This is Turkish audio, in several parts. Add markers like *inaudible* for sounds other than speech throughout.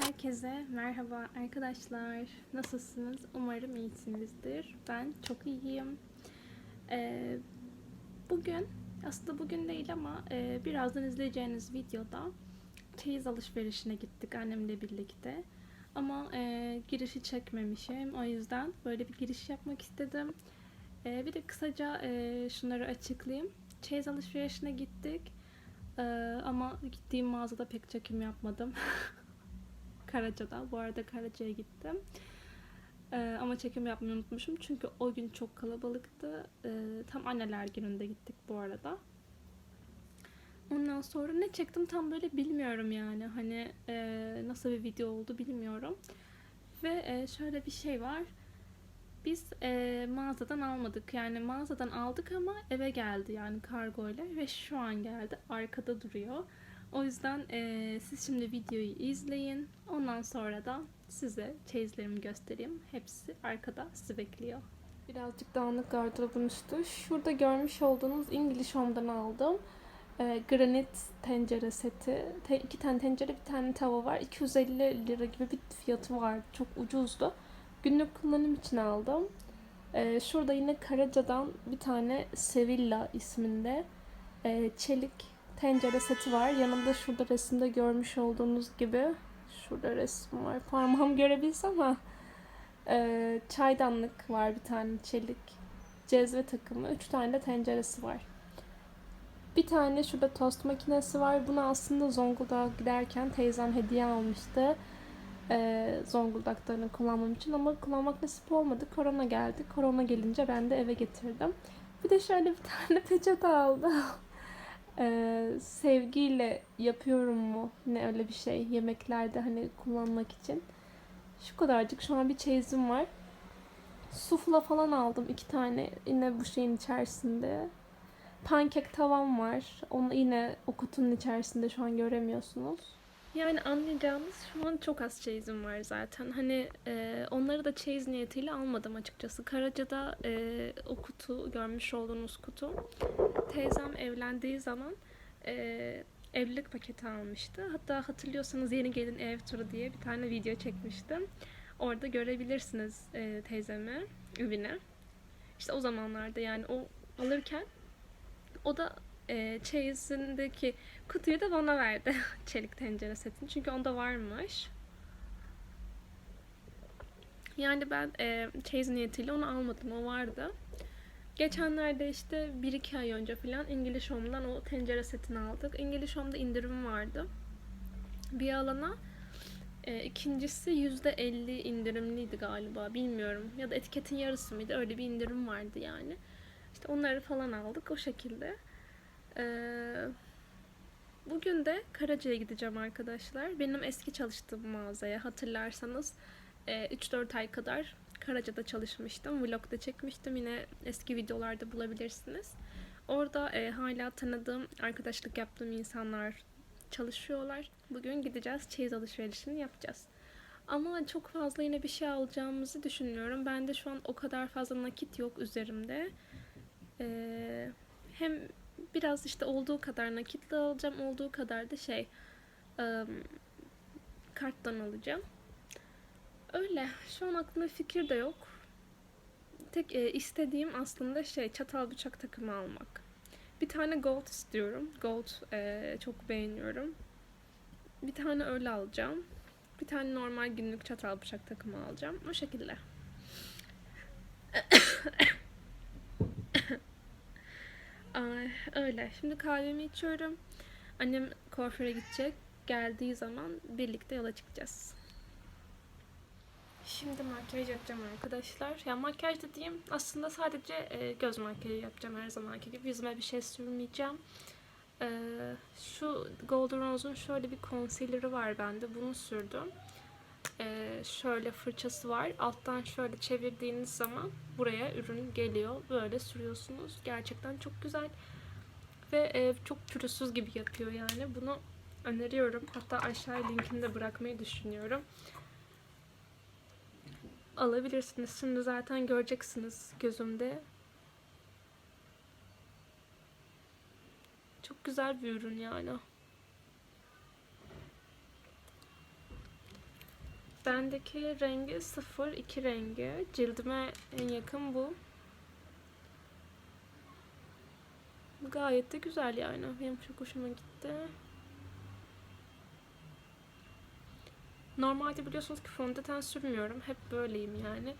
Herkese merhaba arkadaşlar. Nasılsınız? Umarım iyisinizdir. Ben çok iyiyim. Ee, bugün, aslında bugün değil ama e, birazdan izleyeceğiniz videoda çeyiz alışverişine gittik annemle birlikte. Ama e, girişi çekmemişim. O yüzden böyle bir giriş yapmak istedim. E, bir de kısaca e, şunları açıklayayım. Çeyiz alışverişine gittik. E, ama gittiğim mağazada pek çekim yapmadım. *laughs* Karaca'da. Bu arada Karaca'ya gittim. Ee, ama çekim yapmayı unutmuşum. Çünkü o gün çok kalabalıktı. Ee, tam anneler gününde gittik bu arada. Ondan sonra ne çektim tam böyle bilmiyorum yani. Hani e, nasıl bir video oldu bilmiyorum. Ve e, şöyle bir şey var. Biz e, mağazadan almadık. Yani mağazadan aldık ama eve geldi yani kargo ile ve şu an geldi. Arkada duruyor. O yüzden eee, siz şimdi videoyu izleyin. Ondan sonra da size çeyizlerimi göstereyim. Hepsi arkada sizi bekliyor. Birazcık dağınık gardırobun üstü. Şurada görmüş olduğunuz English Home'dan aldım. Eee, granit tencere seti. Te- iki tane tencere, bir tane tava var. 250 lira gibi bir fiyatı var. Çok ucuzdu. Günlük kullanım için aldım. Eee, şurada yine Karaca'dan bir tane Sevilla isminde eee, çelik tencere seti var. Yanında şurada resimde görmüş olduğunuz gibi şurada resim var. Parmağım görebilsem ama ee, çaydanlık var bir tane çelik. Cezve takımı. Üç tane de tenceresi var. Bir tane şurada tost makinesi var. Bunu aslında Zonguldak'a giderken teyzem hediye almıştı. Ee, Zonguldak'ta kullanmam için ama kullanmak nasip olmadı. Korona geldi. Korona gelince ben de eve getirdim. Bir de şöyle bir *laughs* tane peçete aldım. Ee, sevgiyle yapıyorum mu? Ne öyle bir şey yemeklerde hani kullanmak için. Şu kadarcık şu an bir çeyizim var. Sufla falan aldım iki tane yine bu şeyin içerisinde. Pankek tavam var. Onu yine o kutunun içerisinde şu an göremiyorsunuz. Yani anlayacağınız şu an çok az çeyizim var zaten. Hani e, onları da çeyiz niyetiyle almadım açıkçası. Karaca'da e, o kutu, görmüş olduğunuz kutu teyzem evlendiği zaman e, evlilik paketi almıştı. Hatta hatırlıyorsanız yeni gelin ev turu diye bir tane video çekmiştim. Orada görebilirsiniz e, teyzemi, evine. İşte o zamanlarda yani o alırken o da e, çeyizindeki kutuyu da bana verdi. *laughs* Çelik tencere setini. Çünkü onda varmış. Yani ben e, çeyiz niyetiyle onu almadım. O vardı. Geçenlerde işte 1-2 ay önce falan English Home'dan o tencere setini aldık. English Home'da indirim vardı. Bir alana e, ikincisi %50 indirimliydi galiba. Bilmiyorum. Ya da etiketin yarısı mıydı? Öyle bir indirim vardı yani. İşte onları falan aldık o şekilde. Ee, bugün de Karaca'ya gideceğim arkadaşlar. Benim eski çalıştığım mağazaya hatırlarsanız e, 3-4 ay kadar Karaca'da çalışmıştım. Vlogda çekmiştim. Yine eski videolarda bulabilirsiniz. Orada e, hala tanıdığım, arkadaşlık yaptığım insanlar çalışıyorlar. Bugün gideceğiz. Çeyiz alışverişini yapacağız. Ama çok fazla yine bir şey alacağımızı düşünmüyorum. Bende şu an o kadar fazla nakit yok üzerimde. Ee, hem biraz işte olduğu kadar nakitle alacağım, olduğu kadar da şey ım, karttan alacağım. Öyle. Şu an aklımda fikir de yok. Tek e, istediğim aslında şey çatal bıçak takımı almak. Bir tane gold istiyorum. Gold e, çok beğeniyorum. Bir tane öyle alacağım. Bir tane normal günlük çatal bıçak takımı alacağım. O şekilde. *coughs* *coughs* Ay, öyle. Şimdi kahvemi içiyorum. Annem kuaföre gidecek. Geldiği zaman birlikte yola çıkacağız. Şimdi makyaj yapacağım arkadaşlar. Ya makyaj dediğim aslında sadece e, göz makyajı yapacağım her zamanki gibi. Yüzüme bir şey sürmeyeceğim. E, şu Golden Rose'un şöyle bir concealer'ı var bende. Bunu sürdüm. E, şöyle fırçası var. Alttan şöyle çevirdiğiniz zaman buraya ürün geliyor. Böyle sürüyorsunuz. Gerçekten çok güzel. Ve e, çok pürüzsüz gibi yapıyor yani. Bunu öneriyorum. Hatta aşağıya linkini de bırakmayı düşünüyorum. alabilirsiniz. Şimdi zaten göreceksiniz gözümde. Çok güzel bir ürün yani. Bendeki rengi 02 rengi. Cildime en yakın bu. Gayet de güzel yani. Benim çok hoşuma gitti. Normalde biliyorsunuz ki fondöten sürmüyorum. Hep böyleyim yani.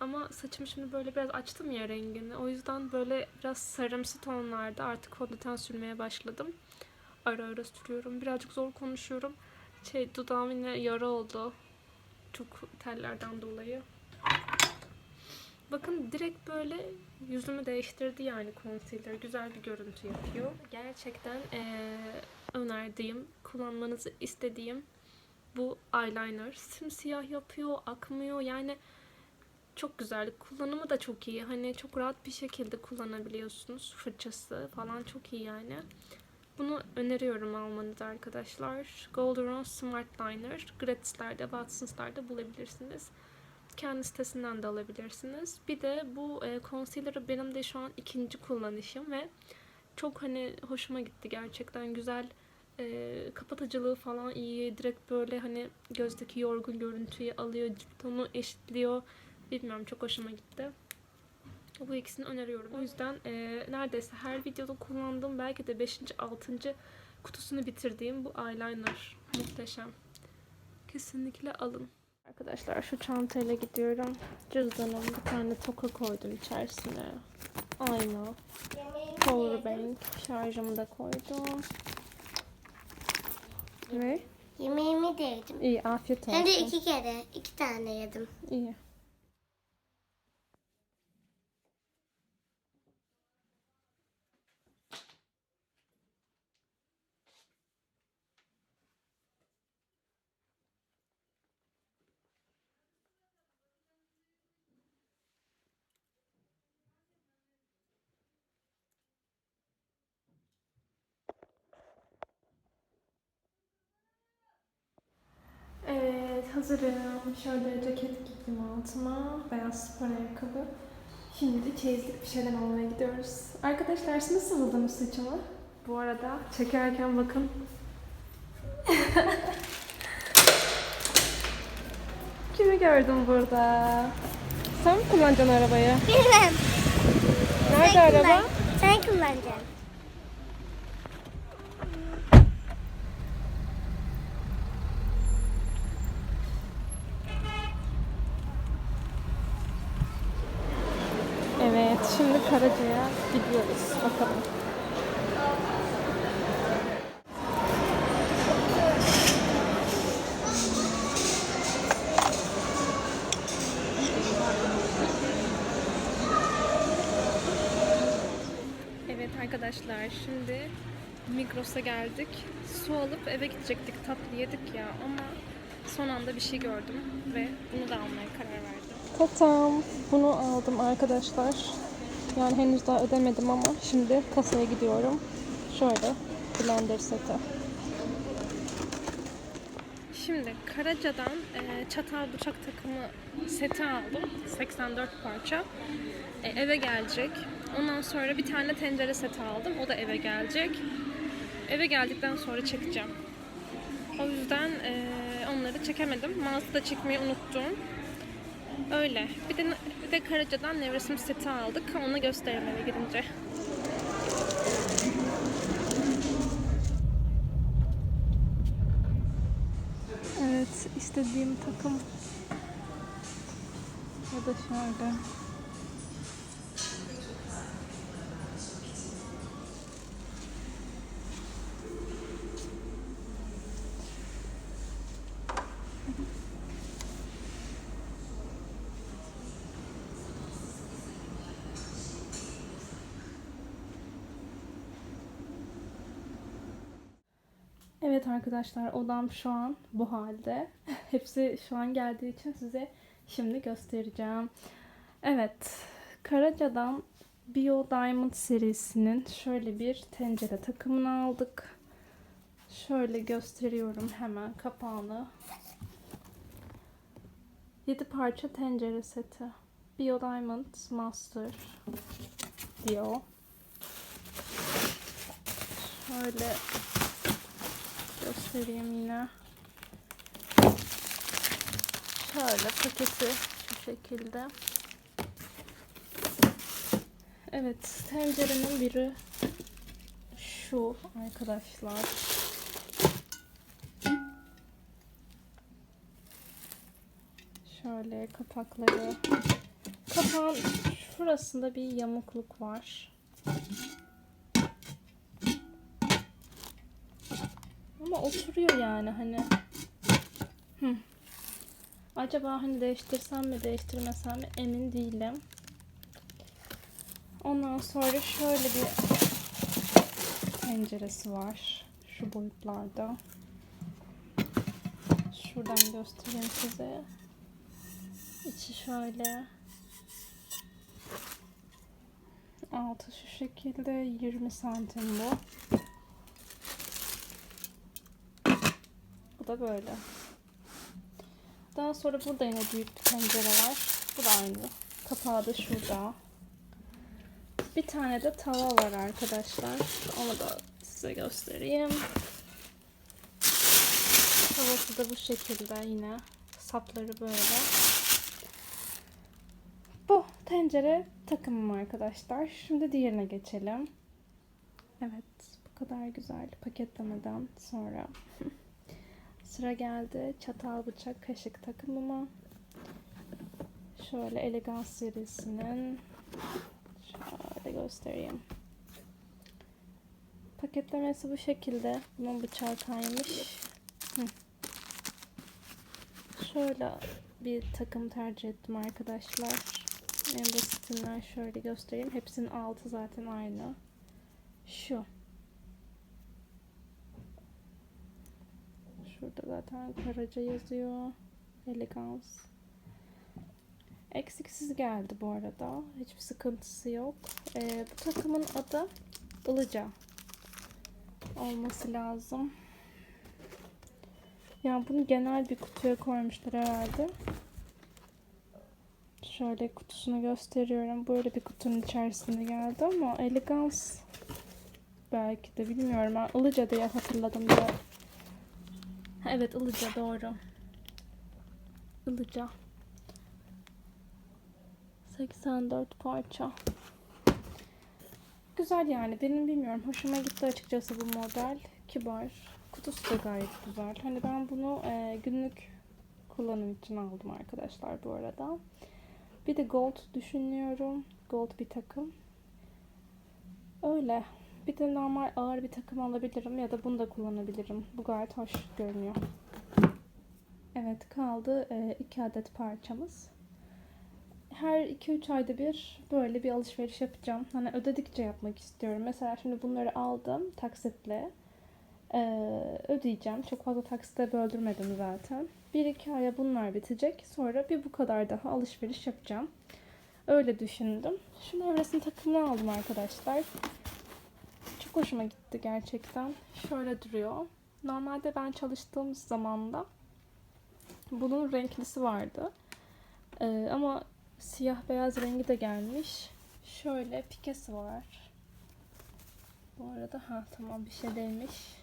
Ama saçımı şimdi böyle biraz açtım ya rengini. O yüzden böyle biraz sarımsı tonlarda artık fondöten sürmeye başladım. Ara ara sürüyorum. Birazcık zor konuşuyorum. Şey dudağım yine yara oldu. Çok tellerden dolayı. Bakın direkt böyle yüzümü değiştirdi yani concealer. Güzel bir görüntü yapıyor. Gerçekten eee, önerdiğim, kullanmanızı istediğim bu eyeliner. Simsiyah yapıyor, akmıyor. Yani çok güzel. Kullanımı da çok iyi. Hani çok rahat bir şekilde kullanabiliyorsunuz. Fırçası falan çok iyi yani. Bunu öneriyorum almanızı arkadaşlar. Golden Rose Smart Liner. Gratislerde, Watsons'larda bulabilirsiniz. Kendi sitesinden de alabilirsiniz. Bir de bu e, concealer'ı benim de şu an ikinci kullanışım ve çok hani hoşuma gitti gerçekten güzel e, kapatıcılığı falan iyi direkt böyle hani gözdeki yorgun görüntüyü alıyor cilt tonu eşitliyor bilmiyorum çok hoşuma gitti bu ikisini öneriyorum o yüzden e, neredeyse her videoda kullandığım belki de 5. 6. kutusunu bitirdiğim bu eyeliner muhteşem kesinlikle alın arkadaşlar şu çantayla gidiyorum cüzdanım bir tane toka koydum içerisine ayna powerbank şarjımı da koydum ve Yemeğimi de yedim. iyi afiyet olsun. Hem de iki kere, iki tane yedim. İyi. Hazırım. Şöyle ceket giydim altıma. Beyaz spor ayakkabı. Şimdi çeyizlik bir şeyler almaya gidiyoruz. Arkadaşlar siz nasıl buldunuz saçımı? Bu arada çekerken bakın. *laughs* Kimi gördüm burada? Sen mi kullanacaksın arabayı? Bilmem. Nerede araba? Sen kullanacaksın. Evet, şimdi Karaca'ya gidiyoruz. Bakalım. Evet arkadaşlar, şimdi Migros'a geldik. Su alıp eve gidecektik, tatlı yedik ya ama son anda bir şey gördüm ve bunu da almaya karar verdim. Tatam, bunu aldım arkadaşlar. Yani henüz daha ödemedim ama şimdi kasaya gidiyorum. Şöyle blender seti. Şimdi Karaca'dan e, çatal bıçak takımı seti aldım. 84 parça. E, eve gelecek. Ondan sonra bir tane tencere seti aldım. O da eve gelecek. Eve geldikten sonra çekeceğim. O yüzden e, onları çekemedim. Mağazada çekmeyi unuttum. Öyle. Bir de, bir de Karaca'dan nevresim seti aldık. Onu gösteririm eve gidince. Evet, istediğim takım ya da şöyle. Arkadaşlar odam şu an bu halde. *laughs* Hepsi şu an geldiği için size şimdi göstereceğim. Evet Karaca'dan Bio Diamond serisinin şöyle bir tencere takımını aldık. Şöyle gösteriyorum hemen kapağını. 7 parça tencere seti. Bio Diamond Master diyor. Şöyle göstereyim yine. Şöyle paketi şu şekilde. Evet, tencerenin biri şu arkadaşlar. Şöyle kapakları. Kapağın şurasında bir yamukluk var. Ama oturuyor yani hani. Hı. Acaba hani değiştirsem mi değiştirmesem mi emin değilim. Ondan sonra şöyle bir penceresi var. Şu boyutlarda. Şuradan göstereyim size. İçi şöyle. Altı şu şekilde 20 santim bu. Da böyle. Daha sonra burada yine büyük bir pencere var. Bu da aynı. Kapağı da şurada. Bir tane de tava var arkadaşlar. Onu da size göstereyim. Tavası da bu şekilde yine. Sapları böyle. Bu tencere takımım arkadaşlar. Şimdi diğerine geçelim. Evet bu kadar güzel paketlemeden sonra *laughs* sıra geldi çatal bıçak kaşık takımıma. Şöyle elegans serisinin şöyle göstereyim. Paketlemesi bu şekilde. Bunun bıçağı kaymış. Hı. Şöyle bir takım tercih ettim arkadaşlar. En basitinden şöyle göstereyim. Hepsinin altı zaten aynı. Şu. Şurada zaten Karaca yazıyor. Elegans. Eksiksiz geldi bu arada. Hiçbir sıkıntısı yok. Ee, bu takımın adı Ilıca olması lazım. Ya bunu genel bir kutuya koymuşlar herhalde. Şöyle kutusunu gösteriyorum. Böyle bir kutunun içerisinde geldi ama elegans belki de bilmiyorum. Ben Ilıca diye hatırladım da. Evet Ilıca doğru. Ilıca. 84 parça. Güzel yani. Benim bilmiyorum. Hoşuma gitti açıkçası bu model. Kibar. Kutusu da gayet güzel. Hani ben bunu e, günlük kullanım için aldım arkadaşlar bu arada. Bir de gold düşünüyorum. Gold bir takım. Öyle. Bir de normal ağır bir takım alabilirim ya da bunu da kullanabilirim. Bu gayet hoş görünüyor. Evet kaldı e, iki adet parçamız. Her 2-3 ayda bir böyle bir alışveriş yapacağım. Hani ödedikçe yapmak istiyorum. Mesela şimdi bunları aldım taksitle. Ee, ödeyeceğim. Çok fazla taksite böldürmedim zaten. 1-2 aya bunlar bitecek. Sonra bir bu kadar daha alışveriş yapacağım. Öyle düşündüm. Şu nevresim takımını aldım arkadaşlar. Çok hoşuma gitti gerçekten. Şöyle duruyor. Normalde ben çalıştığım zamanda bunun renklisi vardı. Ee, ama siyah beyaz rengi de gelmiş. Şöyle pikesi var. Bu arada ha tamam bir şey değilmiş.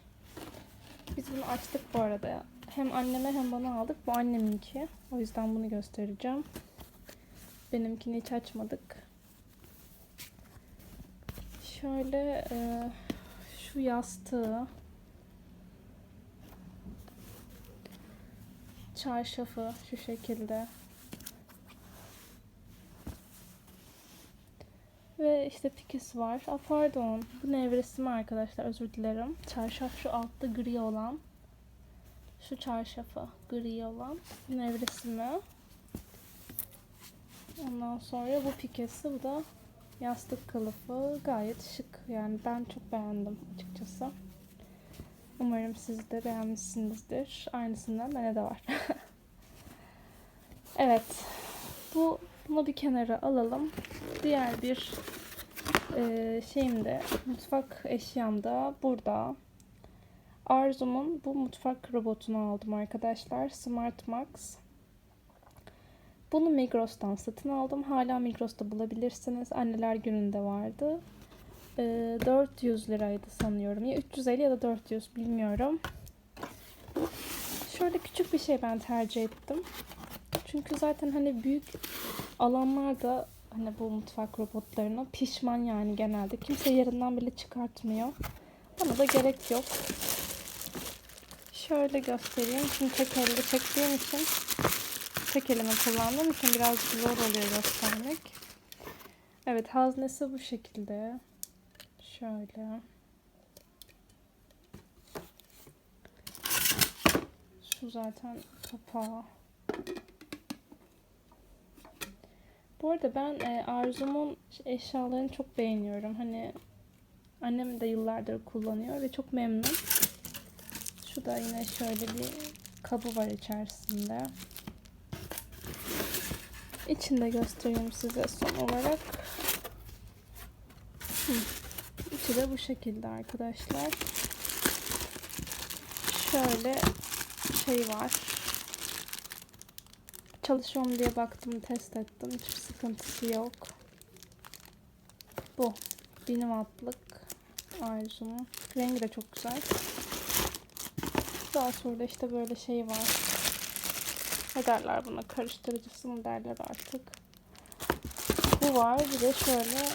Biz bunu açtık bu arada. Hem anneme hem bana aldık. Bu anneminki. O yüzden bunu göstereceğim. Benimkini hiç açmadık. Şöyle e, şu yastığı çarşafı şu şekilde Ve işte pikesi var. Aa, pardon. Bu nevresimi arkadaşlar. Özür dilerim. Çarşaf şu altta gri olan. Şu çarşafı gri olan. Nevresimi. Ondan sonra bu pikesi. Bu da yastık kılıfı. Gayet şık. Yani ben çok beğendim açıkçası. Umarım siz de beğenmişsinizdir. Aynısından bende de var. *laughs* evet. Bu bunu bir kenara alalım. Diğer bir e, şeyim mutfak eşyam da burada. Arzum'un bu mutfak robotunu aldım arkadaşlar. Smart Max. Bunu Migros'tan satın aldım. Hala Migros'ta bulabilirsiniz. Anneler gününde vardı. Ee, 400 liraydı sanıyorum. Ya 350 ya da 400 bilmiyorum. Şöyle küçük bir şey ben tercih ettim. Çünkü zaten hani büyük alanlarda hani bu mutfak robotlarına pişman yani genelde. Kimse yerinden bile çıkartmıyor. Bana da gerek yok. Şöyle göstereyim. Şimdi tek elle çektiğim için tek elimi kullandığım için biraz zor oluyor göstermek. Evet haznesi bu şekilde. Şöyle. Şu zaten kapağı. Bu arada ben e, Arzum'un eşyalarını çok beğeniyorum. Hani annem de yıllardır kullanıyor ve çok memnun. Şu da yine şöyle bir kabı var içerisinde. İçinde göstereyim size son olarak. Hı. İçi de bu şekilde arkadaşlar. Şöyle şey var. Çalışıyor mu diye baktım, test ettim. Hiçbir sıkıntısı yok. Bu. 1000 wattlık Arzu'nun. Rengi de çok güzel. Daha sonra işte böyle şey var. Ne derler buna? Karıştırıcısı mı derler artık. Bu var. Bir de şöyle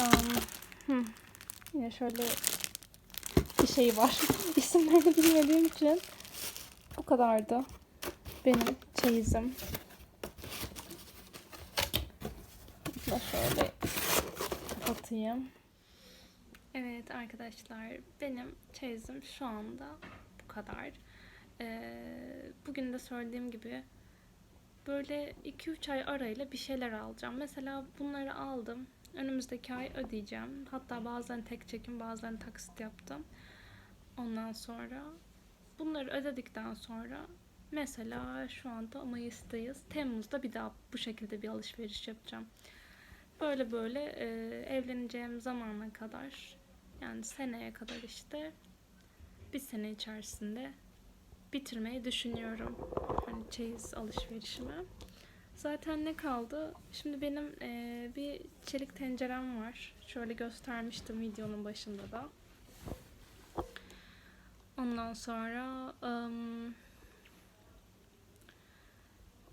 um, hmm, yine şöyle bir şey var. *laughs* İsimlerini bilmediğim için bu kadardı. Benim çeyizim. Da şöyle kapatayım. Evet arkadaşlar benim çeyizim şu anda bu kadar. Ee, bugün de söylediğim gibi böyle 2-3 ay arayla bir şeyler alacağım. Mesela bunları aldım. Önümüzdeki ay ödeyeceğim. Hatta bazen tek çekim bazen taksit yaptım. Ondan sonra bunları ödedikten sonra mesela şu anda Mayıs'tayız. Temmuz'da bir daha bu şekilde bir alışveriş yapacağım. Böyle böyle e, evleneceğim zamana kadar yani seneye kadar işte bir sene içerisinde bitirmeyi düşünüyorum. Hani çeyiz alışverişimi. Zaten ne kaldı? Şimdi benim e, bir çelik tencerem var. Şöyle göstermiştim videonun başında da. Ondan sonra ım,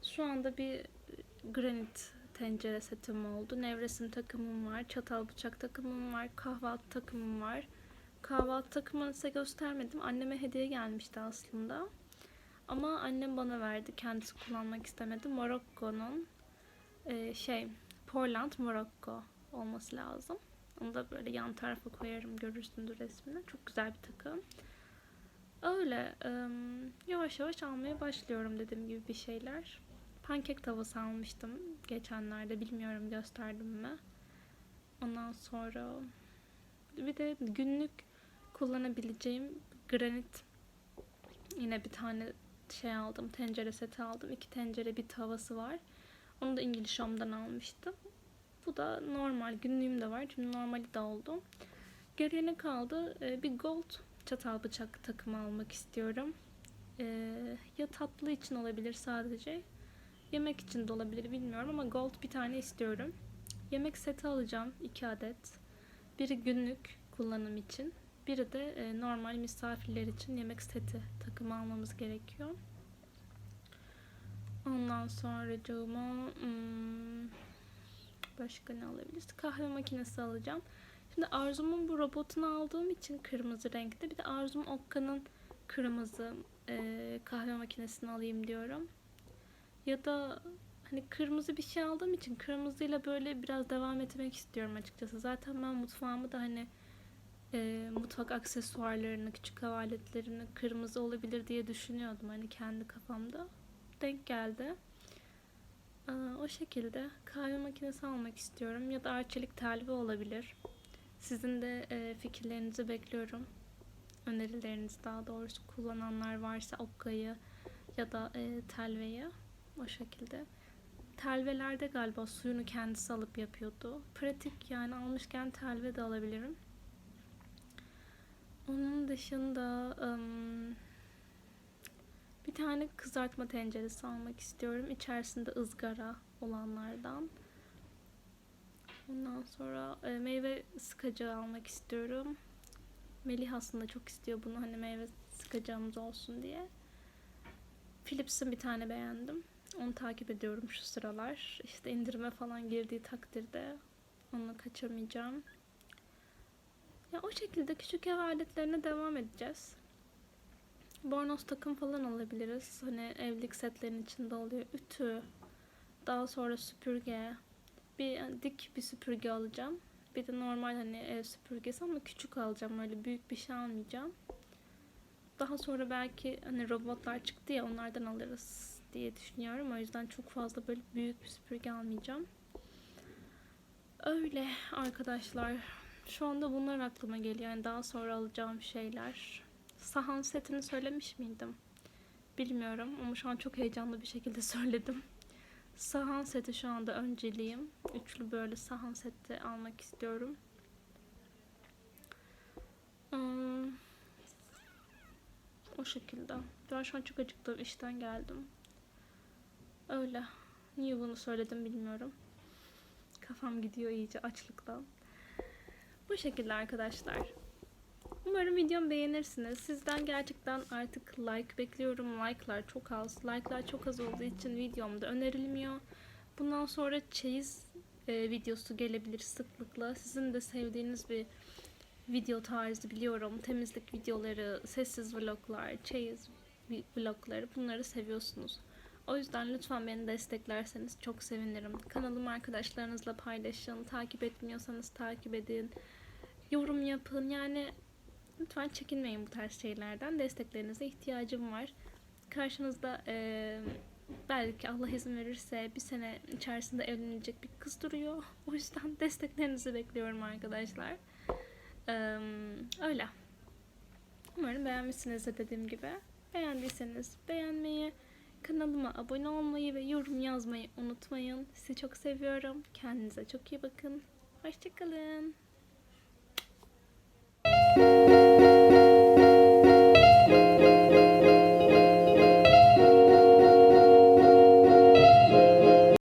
şu anda bir granit tencere setim oldu. Nevresim takımım var. Çatal bıçak takımım var. Kahvaltı takımım var. Kahvaltı takımını size göstermedim. Anneme hediye gelmişti aslında. Ama annem bana verdi. Kendisi kullanmak istemedi. Morocco'nun e, şey Portland Morocco olması lazım. Onu da böyle yan tarafa koyarım. Görürsündür resmini. Çok güzel bir takım. Öyle ım, yavaş yavaş almaya başlıyorum dediğim gibi bir şeyler. Pankek tavası almıştım geçenlerde. Bilmiyorum gösterdim mi. Ondan sonra bir de günlük kullanabileceğim granit yine bir tane şey aldım. Tencere seti aldım. İki tencere bir tavası var. Onu da İngiliz Home'dan almıştım. Bu da normal. Günlüğüm de var. Şimdi normali de oldu. Geriye ne kaldı? Ee, bir gold çatal bıçak takımı almak istiyorum. Ee, ya tatlı için olabilir sadece. Yemek için de olabilir bilmiyorum ama gold bir tane istiyorum. Yemek seti alacağım. iki adet. Biri günlük kullanım için. Biri de e, normal misafirler için yemek seti takımı almamız gerekiyor. Ondan sonra cağıma hmm, başka ne alabiliriz? Kahve makinesi alacağım. Şimdi Arzum'un bu robotunu aldığım için kırmızı renkte. Bir de Arzum Okka'nın kırmızı e, kahve makinesini alayım diyorum. Ya da hani kırmızı bir şey aldığım için kırmızıyla böyle biraz devam etmek istiyorum açıkçası. Zaten ben mutfağımı da hani e, mutfak aksesuarlarını, küçük ev aletlerini kırmızı olabilir diye düşünüyordum hani kendi kafamda. Denk geldi. Aa, o şekilde kahve makinesi almak istiyorum ya da arçelik telvi olabilir. Sizin de e, fikirlerinizi bekliyorum. Önerileriniz daha doğrusu kullananlar varsa Okka'yı ya da e, telveyi o şekilde. Telvelerde galiba suyunu kendisi alıp yapıyordu. Pratik yani almışken telve de alabilirim. Onun dışında ım, bir tane kızartma tenceresi almak istiyorum. İçerisinde ızgara olanlardan. Ondan sonra e, meyve sıkacağı almak istiyorum. Melih aslında çok istiyor bunu hani meyve sıkacağımız olsun diye. Philips'in bir tane beğendim. Onu takip ediyorum şu sıralar. İşte indirime falan girdiği takdirde onu kaçırmayacağım. Ya o şekilde küçük ev aletlerine devam edeceğiz. Bornoz takım falan alabiliriz. Hani evlilik setlerinin içinde oluyor. Ütü, daha sonra süpürge, bir dik bir süpürge alacağım. Bir de normal hani ev süpürgesi ama küçük alacağım. Öyle büyük bir şey almayacağım. Daha sonra belki hani robotlar çıktı ya onlardan alırız diye düşünüyorum. O yüzden çok fazla böyle büyük bir süpürge almayacağım. Öyle arkadaşlar. Şu anda bunlar aklıma geliyor. Yani daha sonra alacağım şeyler. Sahan setini söylemiş miydim? Bilmiyorum ama şu an çok heyecanlı bir şekilde *laughs* söyledim. Sahan seti şu anda önceliğim. Üçlü böyle sahan seti almak istiyorum. Hmm, o şekilde. Ben şu an çok acıktım. işten geldim. Öyle. Niye bunu söyledim bilmiyorum. Kafam gidiyor iyice açlıktan. Bu şekilde arkadaşlar. Umarım videomu beğenirsiniz. Sizden gerçekten artık like bekliyorum. Like'lar çok az. Like'lar çok az olduğu için videomda önerilmiyor. Bundan sonra çeyiz e, videosu gelebilir sıklıkla. Sizin de sevdiğiniz bir video tarzı biliyorum. Temizlik videoları, sessiz vloglar, çeyiz vlogları bunları seviyorsunuz. O yüzden lütfen beni desteklerseniz çok sevinirim. Kanalımı arkadaşlarınızla paylaşın. Takip etmiyorsanız takip edin. Yorum yapın. Yani lütfen çekinmeyin bu tarz şeylerden. Desteklerinize ihtiyacım var. Karşınızda eee, belki Allah izin verirse bir sene içerisinde evlenecek bir kız duruyor. O yüzden *laughs* desteklerinizi bekliyorum arkadaşlar. Eee, öyle. Umarım beğenmişsinizdir dediğim gibi. Beğendiyseniz beğenmeyi, kanalıma abone olmayı ve yorum yazmayı unutmayın. Sizi çok seviyorum. Kendinize çok iyi bakın. Hoşçakalın.